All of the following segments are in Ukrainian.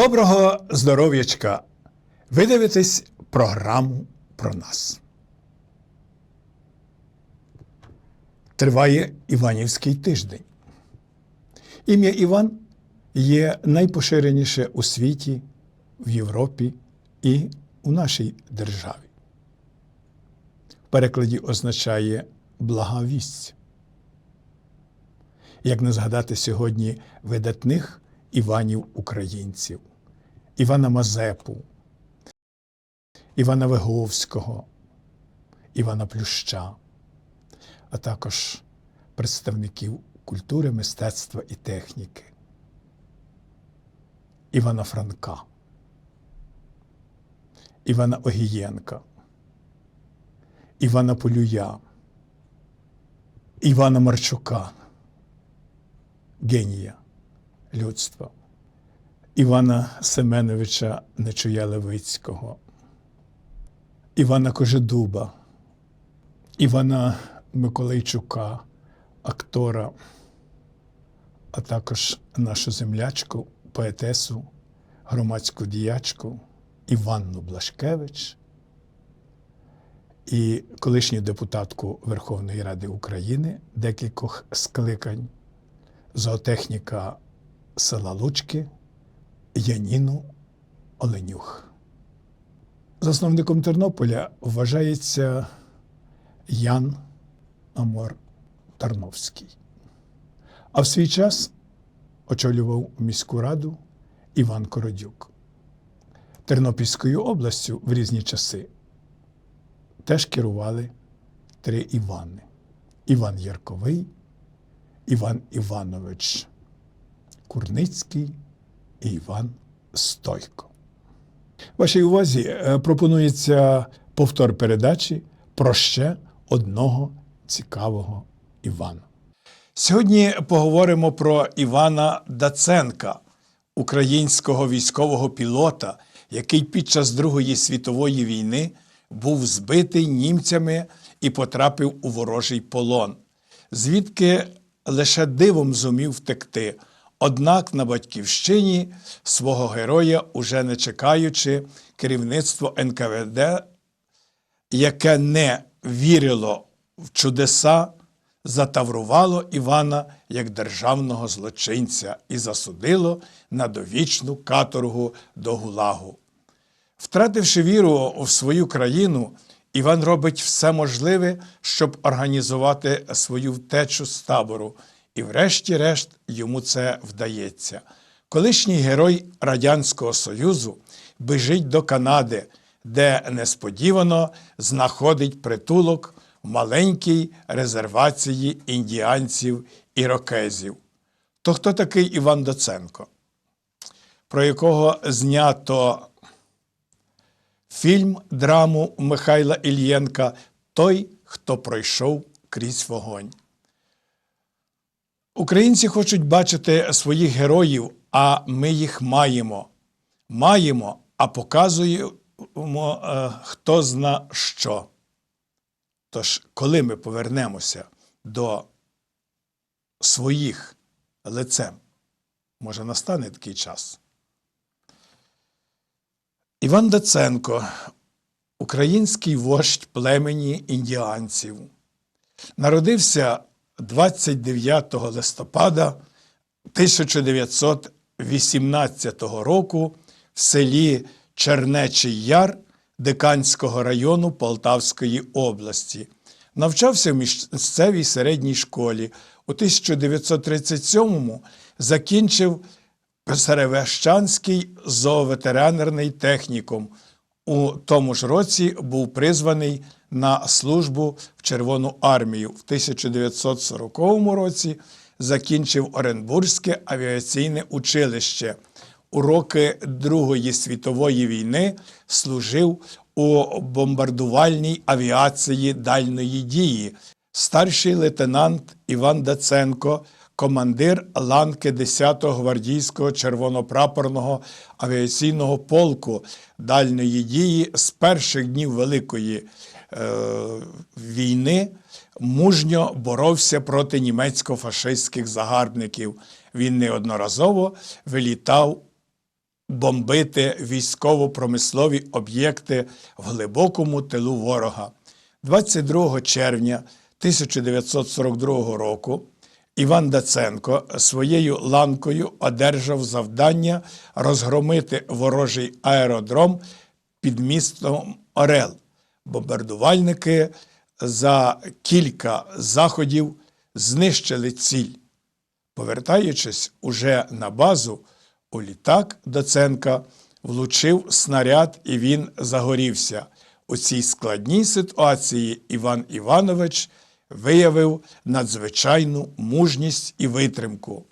Доброго здоров'ячка! Ви дивитесь програму про нас. Триває Іванівський тиждень. Ім'я Іван є найпоширеніше у світі, в Європі і у нашій державі. В перекладі означає блага вість. Як не згадати сьогодні видатних Іванів українців, Івана Мазепу, Івана Виговського, Івана Плюща, а також представників культури, мистецтва і техніки, Івана Франка, Івана Огієнка, Івана Полюя, Івана Марчука, генія людства, Івана Семеновича Нечуя Левицького, Івана Кожедуба, Івана Миколайчука, актора, а також нашу землячку, поетесу, громадську діячку Іванну Блашкевич і колишню депутатку Верховної Ради України декількох скликань, зоотехніка села Лучки Яніну Оленюх. Засновником Тернополя вважається Ян Амор Тарновський. А в свій час очолював міську раду Іван Кородюк. Тернопільською областю в різні часи теж керували три Івани: Іван Ярковий, Іван Іванович Курницький Іван Стойко. Вашій увазі е, пропонується повтор передачі про ще одного цікавого Івана. Сьогодні поговоримо про Івана Даценка, українського військового пілота, який під час Другої світової війни був збитий німцями і потрапив у ворожий полон, звідки лише дивом зумів втекти. Однак на батьківщині свого героя, уже не чекаючи, керівництво НКВД, яке не вірило в чудеса, затаврувало Івана як державного злочинця і засудило на довічну каторгу до гулагу. Втративши віру в свою країну, Іван робить все можливе, щоб організувати свою втечу з табору, і, врешті-решт, йому це вдається. Колишній герой Радянського Союзу біжить до Канади, де несподівано знаходить притулок в маленькій резервації індіанців ірокезів. То хто такий Іван Доценко, про якого знято фільм драму Михайла Ільєнка Той, хто пройшов крізь вогонь. Українці хочуть бачити своїх героїв, а ми їх маємо. Маємо, а показуємо е, хто зна що. Тож, коли ми повернемося до своїх лицем, може настане такий час. Іван Даценко, український вождь племені індіанців, народився 29 листопада 1918 року в селі Чернечий Яр Диканського району Полтавської області. Навчався в місцевій середній школі. У 1937-му закінчив Перевещанський зооветеринарний технікум. У тому ж році був призваний на службу в Червону армію. В 1940 році закінчив Оренбурзьке авіаційне училище. У роки Другої світової війни служив у бомбардувальній авіації дальної дії. Старший лейтенант Іван Даценко – командир ланки 10-го гвардійського червонопрапорного авіаційного полку дальньої дії з перших днів Великої війни мужньо боровся проти німецько-фашистських загарбників. Він неодноразово вилітав бомбити військово-промислові об'єкти в глибокому тилу ворога. 22 червня 1942 року Іван Даценко своєю ланкою одержав завдання розгромити ворожий аеродром під містом Орел. Бомбардувальники за кілька заходів знищили ціль. Повертаючись уже на базу, у літак Доценка влучив снаряд і він загорівся. У цій складній ситуації Іван Іванович виявив надзвичайну мужність і витримку.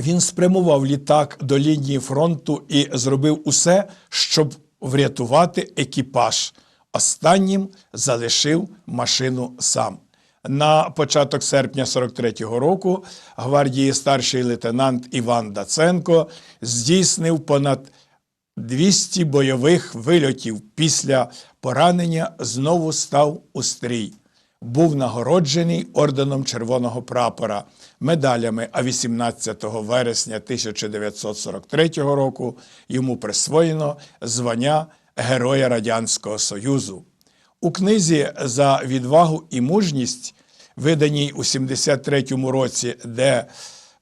Він спрямував літак до лінії фронту і зробив усе, щоб врятувати екіпаж. Останнім залишив машину сам. На початок серпня 43-го року гвардії старший лейтенант Іван Даценко здійснив понад 200 бойових вильотів. Після поранення знову став у стрій. Був нагороджений орденом Червоного прапора, медалями, а 18 вересня 1943 року йому присвоєно звання Героя Радянського Союзу. У книзі за відвагу і мужність, виданій у 73-му році, де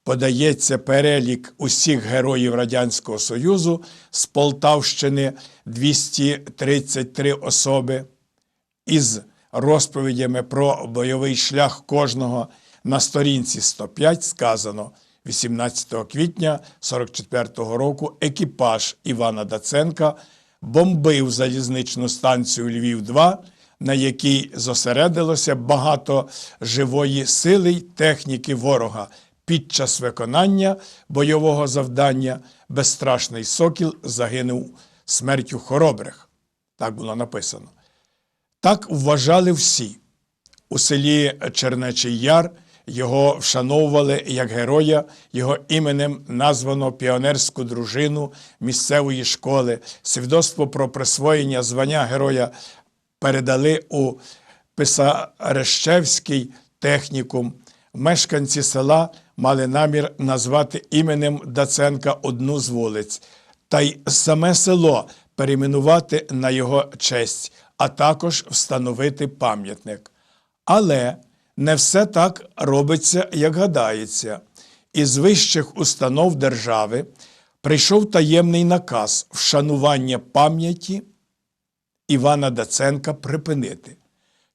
подається перелік усіх героїв Радянського Союзу з Полтавщини 233 особи, із розповідями про бойовий шлях кожного на сторінці 105 сказано 18 квітня 44-го року екіпаж Івана Даценка бомбив залізничну станцію Львів-2, на якій зосередилося багато живої сили й техніки ворога. Під час виконання бойового завдання безстрашний сокіл загинув смертю хоробрих. Так було написано. Так вважали всі. У селі Чернечий Яр його вшановували як героя, його іменем названо піонерську дружину місцевої школи. Свідоцтво про присвоєння звання героя передали у Писарещевський технікум. Мешканці села мали намір назвати іменем Даценка одну з вулиць, та й саме село перейменувати на його честь, а також встановити пам'ятник. Але не все так робиться, як гадається. Із вищих установ держави прийшов таємний наказ вшанування пам'яті Івана Даценка припинити.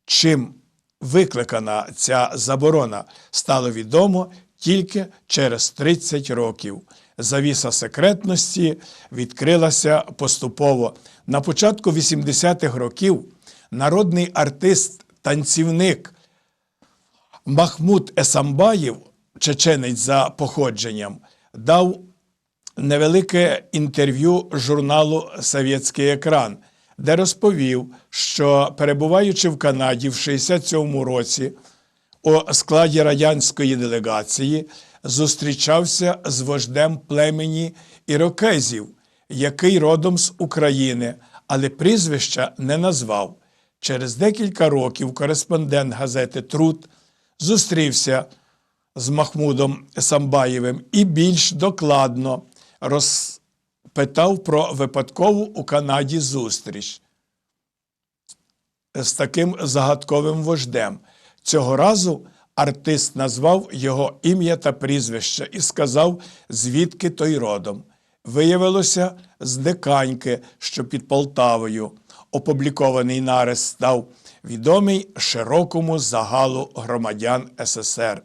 Чим викликана ця заборона, стало відомо тільки через 30 років. Завіса секретності відкрилася поступово. На початку 80-х років народний артист, танцівник Махмуд Есамбаєв, чеченець за походженням, дав невелике інтерв'ю журналу Совєтський екран, де розповів, що перебуваючи в Канаді в 67-му році у складі радянської делегації, зустрічався з вождем племені ірокезів, який родом з України, але прізвища не назвав. Через декілька років кореспондент газети Труд зустрівся з Махмудом Самбаєвим і більш докладно розпитав про випадкову у Канаді зустріч з таким загадковим вождем. Цього разу артист назвав його ім'я та прізвище і сказав, звідки той родом. Виявилося з Диканьки, що під Полтавою. Опублікований нарис став відомий широкому загалу громадян СССР.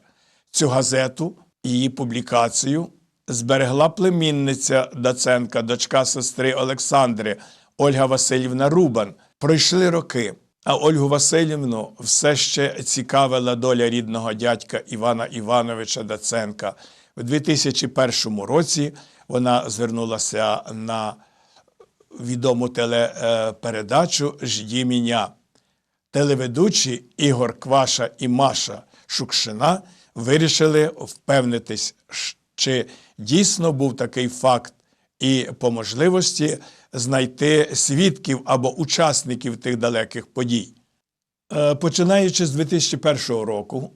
Цю газету, її публікацію зберегла племінниця Даценка, дочка сестри Олександри Ольга Васильівна Рубан. Пройшли роки, а Ольгу Васильівну все ще цікавила доля рідного дядька Івана Івановича Даценка. У 2001 році вона звернулася на відому телепередачу Жді міня. Телеведучі Ігор Кваша і Маша Шукшина вирішили впевнитись, чи дійсно був такий факт, і по можливості знайти свідків або учасників тих далеких подій. Е, Починаючи з 2001 року,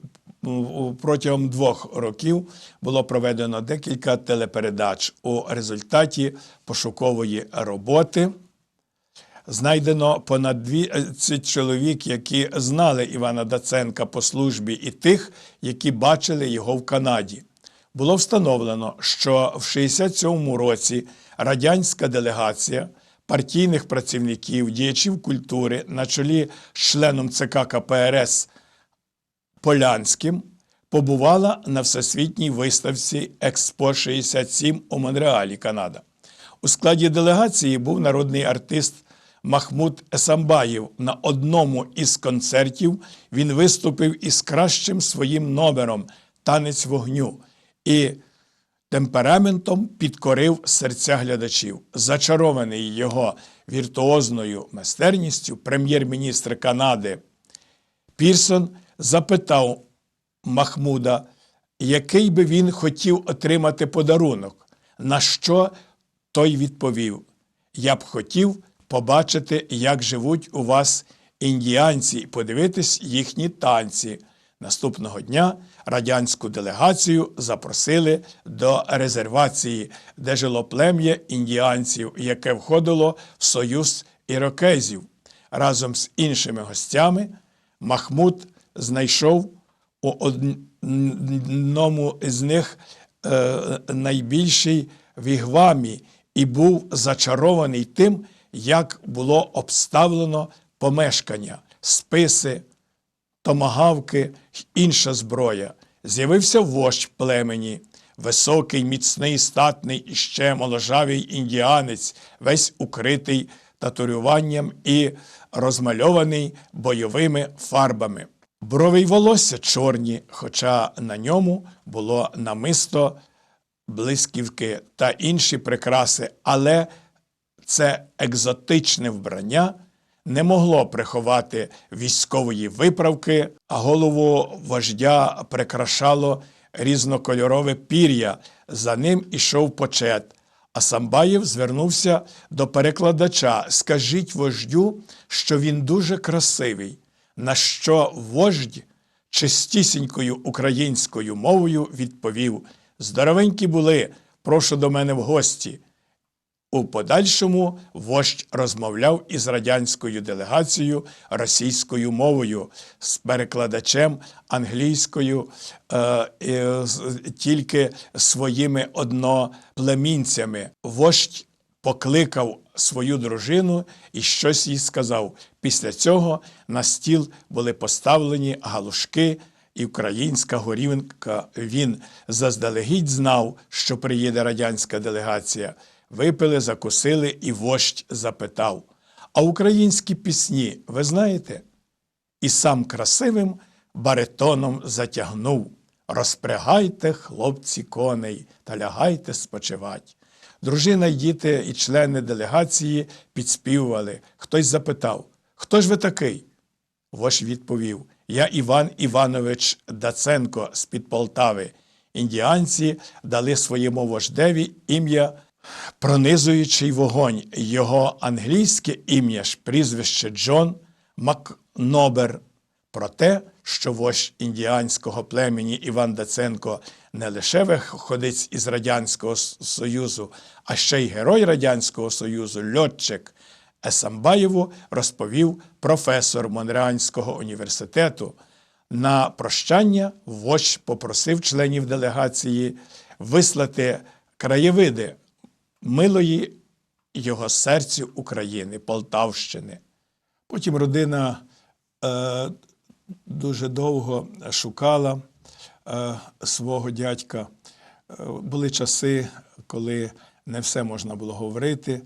протягом двох років було проведено декілька телепередач. У результаті пошукової роботи знайдено понад 20 чоловік, які знали Івана Даценка по службі, і тих, які бачили його в Канаді. Було встановлено, що в 67 році радянська делегація партійних працівників, діячів культури на чолі з членом ЦК КПРС Полянським побувала на всесвітній виставці Експо 67 у Монреалі, Канада. У складі делегації був народний артист Махмуд Есамбаєв. На одному із концертів він виступив із кращим своїм номером Танець вогню і темпераментом підкорив серця глядачів. Зачарований його віртуозною майстерністю, прем'єр-міністр Канади Пірсон запитав Махмуда, який би він хотів отримати подарунок, на що той відповів: Я б хотів побачити, як живуть у вас індіанці, подивитись їхні танці. Наступного дня радянську делегацію запросили до резервації, де жило плем'я індіанців, яке входило в союз ірокезів. Разом з іншими гостями Махмуд знайшов у одному з них е, найбільший вігвамі і був зачарований тим, як було обставлено помешкання, списи, томагавки інша зброя. З'явився вождь племені, високий, міцний, статний і ще моложавий індіанець, весь укритий татуюванням і розмальований бойовими фарбами. Брови й волосся чорні, хоча на ньому було намисто блисківки та інші прикраси, але це екзотичне вбрання не могло приховати військової виправки, а голову вождя прикрашало різнокольорове пір'я. За ним ішов почет. А Самбаєв звернувся до перекладача: Скажіть вождю, що він дуже красивий. На що вождь чистісінькою українською мовою відповів: Здоровенькі були, прошу до мене в гості. У подальшому вождь розмовляв із радянською делегацією російською мовою, з перекладачем англійською, е, е, тільки своїми одноплемінцями. Вождь покликав свою дружину і щось їй сказав. Після цього на стіл були поставлені галушки і українська горівка. Він заздалегідь знав, що приїде радянська делегація. Випили, закусили, і вождь запитав: А українські пісні ви знаєте? І сам красивим баритоном затягнув. Розпрягайте, хлопці, коней, та лягайте спочивать. Дружина й діти і члени делегації підспівували. Хтось запитав, хто ж ви такий? Вождь відповів: Я Іван Іванович Даценко з-під Полтави. Індіанці дали своєму вождеві ім'я Пронизуючий вогонь. Його англійське ім'я ж прізвище Джон Макнобер. Про те, що вождь індіанського племені Іван Даценко не лише виходець із Радянського Союзу, а ще й герой Радянського Союзу, льотчик Есамбаєву розповів професор Монреальського університету. На прощання вождь попросив членів делегації вислати краєвиди милої його серцю України, Полтавщини. Потім родина е, дуже довго шукала е, свого дядька. Е, були часи, коли не все можна було говорити,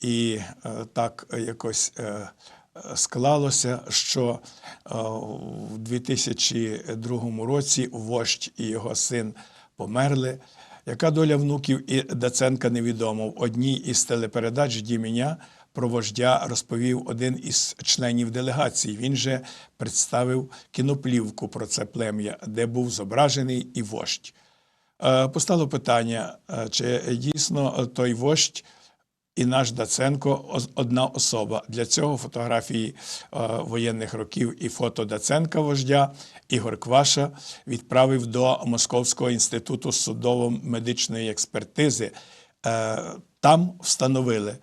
і е, так якось е, склалося, що е, в 2002 році вождь і його син померли. Яка доля внуків і Даценка невідомо. В одній із телепередач «Діміня» про вождя розповів один із членів делегації. Він же представив кіноплівку про це плем'я, де був зображений і вождь. Е, Постало питання, е, чи дійсно той вождь і наш Даценко одна особа. Для цього фотографії е, воєнних років і фото Даценка вождя Ігор Кваша відправив до Московського інституту судово-медичної експертизи. Е, Там встановили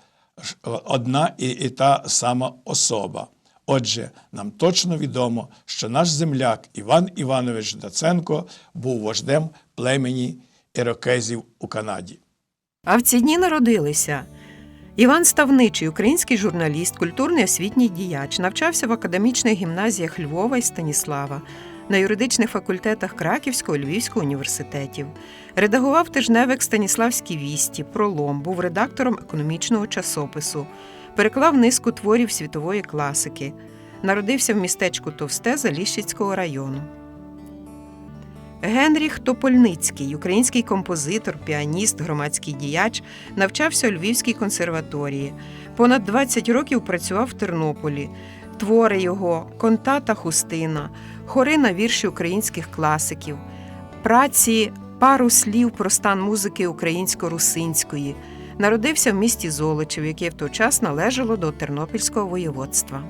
одна і, і та сама особа. Отже, нам точно відомо, що наш земляк Іван Іванович Даценко був вождем племені ірокезів у Канаді. А в ці дні народилися Іван Ставничий, український журналіст, культурний освітній діяч, навчався в академічних гімназіях Львова і Станіслава, на юридичних факультетах Краківського Львівського університетів. Редагував тижневик Станіславські вісті, пролом, був редактором економічного часопису, переклав низку творів світової класики. Народився в містечку Товсте Заліщицького району. Генріх Топольницький, український композитор, піаніст, громадський діяч, навчався у Львівській консерваторії. Понад 20 років працював в Тернополі. Твори його Контата Хустина, хори на вірші українських класиків, праці пару слів про стан музики українсько-русинської. Народився в місті Золочів, яке в той час належало до Тернопільського воєводства.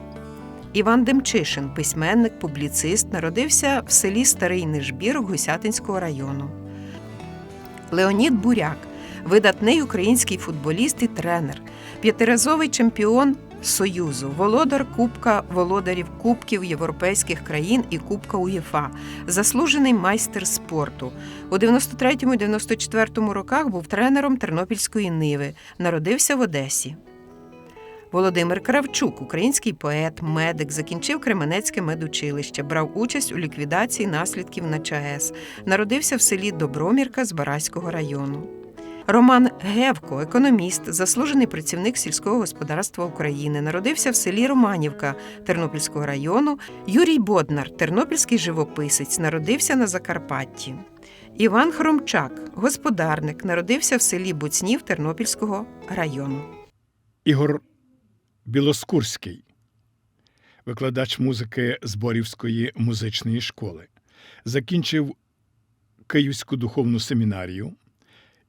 Іван Демчишин, письменник, публіцист, народився в селі Старий Нижбірок Гусятинського району. Леонід Буряк, видатний український футболіст і тренер, п'ятиразовий чемпіон Союзу, володар Кубка володарів Кубків європейських країн і Кубка УЄФА, заслужений майстер спорту. У 93-94 роках був тренером Тернопільської Ниви, народився в Одесі. Володимир Кравчук, український поет, медик, закінчив Кременецьке медучилище, брав участь у ліквідації наслідків на ЧАЕС. Народився в селі Добромірка з Бараського району. Роман Гевко, економіст, заслужений працівник сільського господарства України, народився в селі Романівка Тернопільського району. Юрій Боднар, тернопільський живописець, народився на Закарпатті. Іван Хромчак, господарник, народився в селі Буцнів Тернопільського району. Ігор Білоскурський, викладач музики Зборівської музичної школи, закінчив Київську духовну семінарію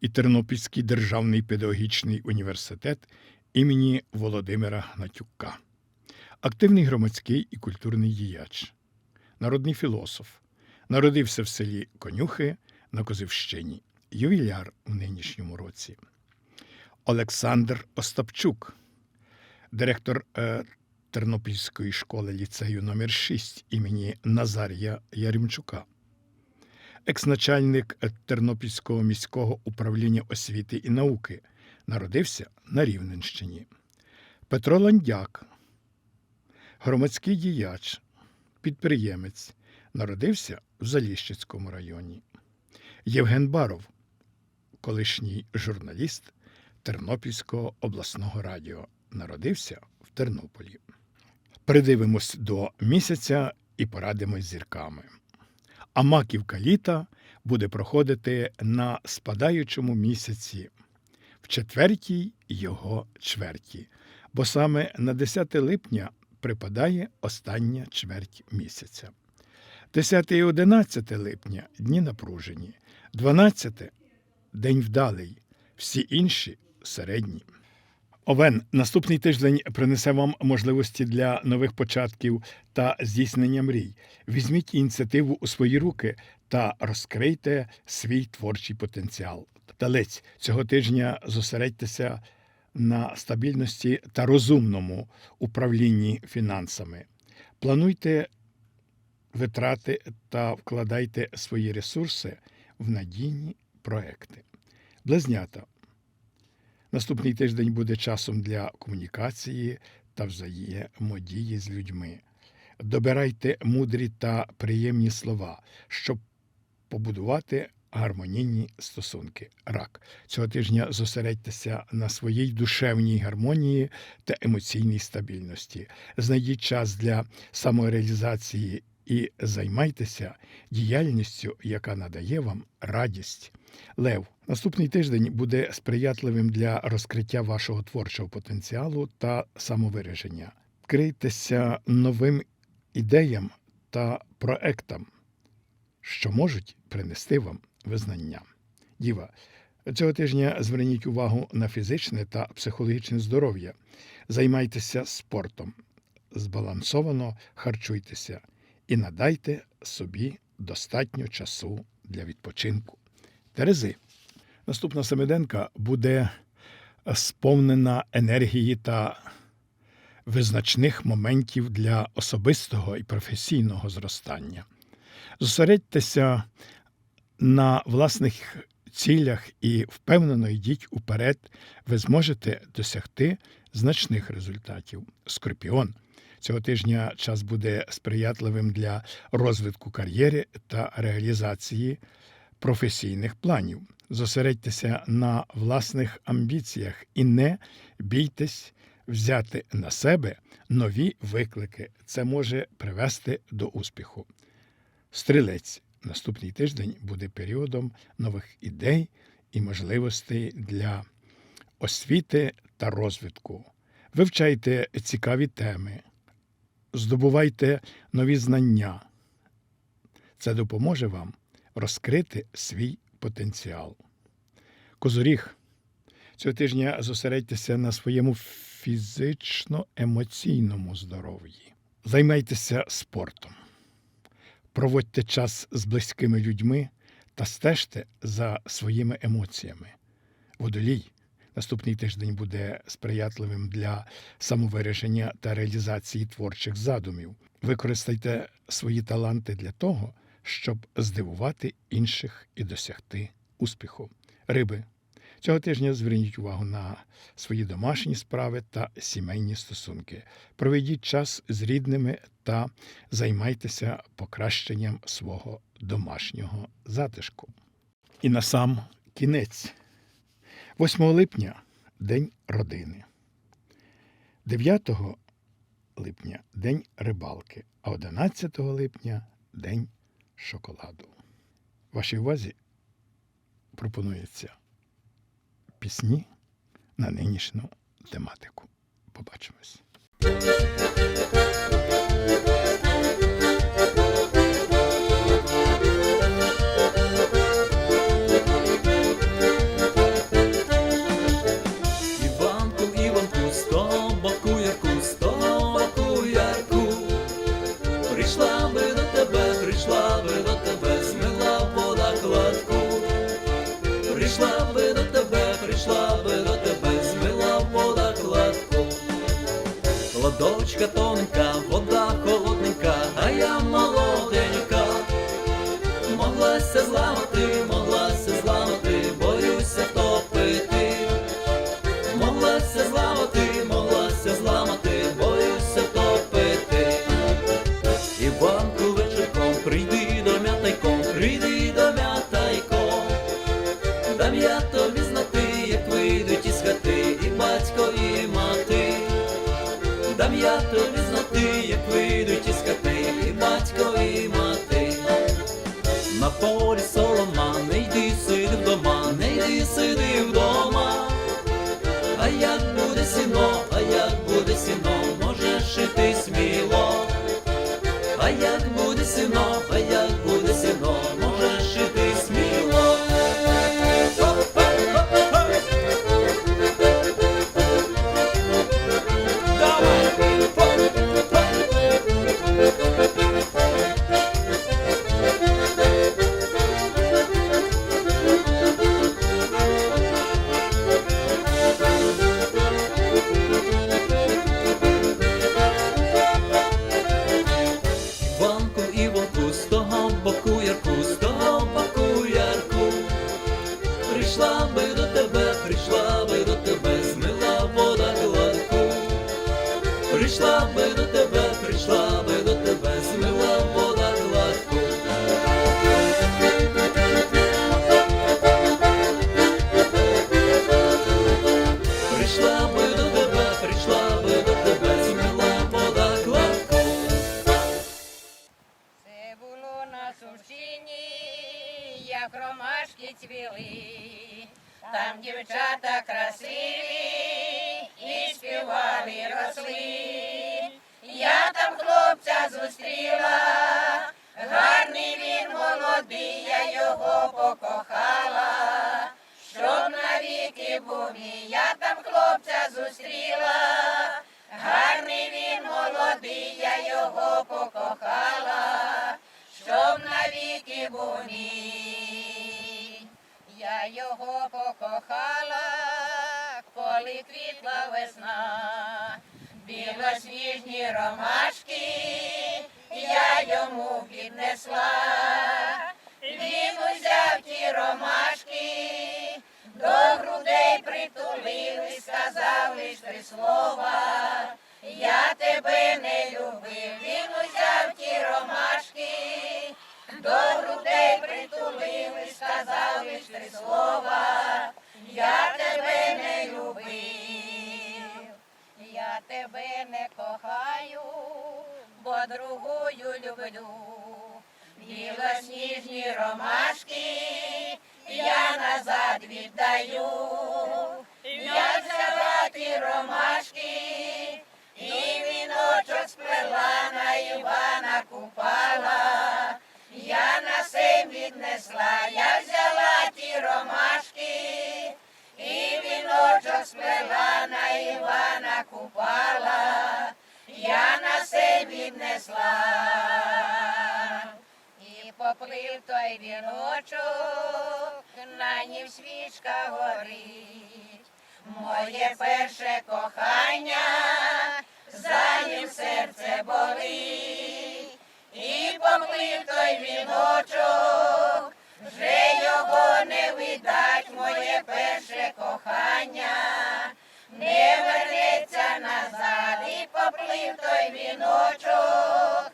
і Тернопільський державний педагогічний університет імені Володимира Гнатюка. Активний громадський і культурний діяч, народний філософ, народився в селі Конюхи на Козівщині, ювіляр у нинішньому році. Олександр Остапчук, директор е, Тернопільської школи ліцею номер 6 імені Назарія Яремчука, екс-начальник Тернопільського міського управління освіти і науки, народився на Рівненщині. Петро Ландяк, громадський діяч, підприємець, народився в Заліщицькому районі. Євген Баров, колишній журналіст Тернопільського обласного радіо, народився в Тернополі. Придивимось до місяця і порадимось зірками. А маківка літа буде проходити на спадаючому місяці, в четвертій його чверті, бо саме на 10 липня припадає остання чверть місяця. 10 і 11 липня дні напружені, 12 день вдалий, всі інші середні. Овен, наступний тиждень принесе вам можливості для нових початків та здійснення мрій. Візьміть ініціативу у свої руки та розкрийте свій творчий потенціал. Талець цього тижня зосередьтеся на стабільності та розумному управлінні фінансами. Плануйте витрати та вкладайте свої ресурси в надійні проекти. Близнята. Наступний тиждень буде часом для комунікації та взаємодії з людьми. Добирайте мудрі та приємні слова, щоб побудувати гармонійні стосунки. Рак цього тижня зосередьтеся на своїй душевній гармонії та емоційній стабільності. Знайдіть час для самореалізації і займайтеся діяльністю, яка надає вам радість. Лев, наступний тиждень буде сприятливим для розкриття вашого творчого потенціалу та самовираження. Вкрийтеся новим ідеям та проектам, що можуть принести вам визнання. Діва, Цього тижня зверніть увагу на фізичне та психологічне здоров'я. Займайтеся спортом, збалансовано харчуйтеся і надайте собі достатньо часу для відпочинку. Терези. Наступна семиденка буде сповнена енергії та визначних моментів для особистого і професійного зростання. Зосередьтеся на власних цілях і впевнено йдіть уперед, ви зможете досягти значних результатів. Скорпіон. Цього тижня час буде сприятливим для розвитку кар'єри та реалізації професійних планів. Зосередьтеся на власних амбіціях і не бійтесь взяти на себе нові виклики. Це може привести до успіху. Стрілець. Наступний тиждень буде періодом нових ідей і можливостей для освіти та розвитку. Вивчайте цікаві теми, здобувайте нові знання. Це допоможе вам розкрити свій потенціал. Козоріг. Цього тижня зосередьтеся на своєму фізично-емоційному здоров'ї. Займайтеся спортом. Проводьте час з близькими людьми та стежте за своїми емоціями. Водолій. Наступний тиждень буде сприятливим для самовираження та реалізації творчих задумів. Використайте свої таланти для того, щоб здивувати інших і досягти успіху. Риби. Цього тижня зверніть увагу на свої домашні справи та сімейні стосунки. Проведіть час з рідними та займайтеся покращенням свого домашнього затишку. І на сам кінець. 8 липня День родини. 9 липня День рибалки, а 11 липня День шоколаду. Вашій увазі пропонується пісні на нинішню тематику. Побачимось. Кладочка тоненька, вода холодненька, а я молоденька. Моглася зламати, я тобі знати, як вийдуть із хати, і батько, і мати. На полі солома, не йди сиди вдома, не йди сиди вдома. А як буде сіно, а як буде сіно, можеш іти сміло. А як буде сіно, ромашки цвіли, там дівчата красиві і співали росли. Я там хлопця зустріла, гарний він молодий, я його покохала, щоб навіки був і я там хлопця зустріла. Гарний він молодий, я його покохала, щоб навіки був мій. Я його покохала, коли квітла весна, білосніжні ромашки я йому піднесла. Він узяв ті ромашки, Білосніжні ромашки я назад віддаю. Я взяла ті ромашки і віночок сплела на Івана купала. Я на сим віднесла, я взяла ті ромашки і віночок сплела на Івана той віночок, на нім свічка горить. Моє перше кохання, за ним серце болить. І поплив той віночок, вже його не видать, моє перше кохання, не вернеться назад, і поплив той віночок.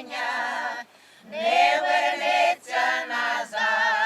Не вернеться назад.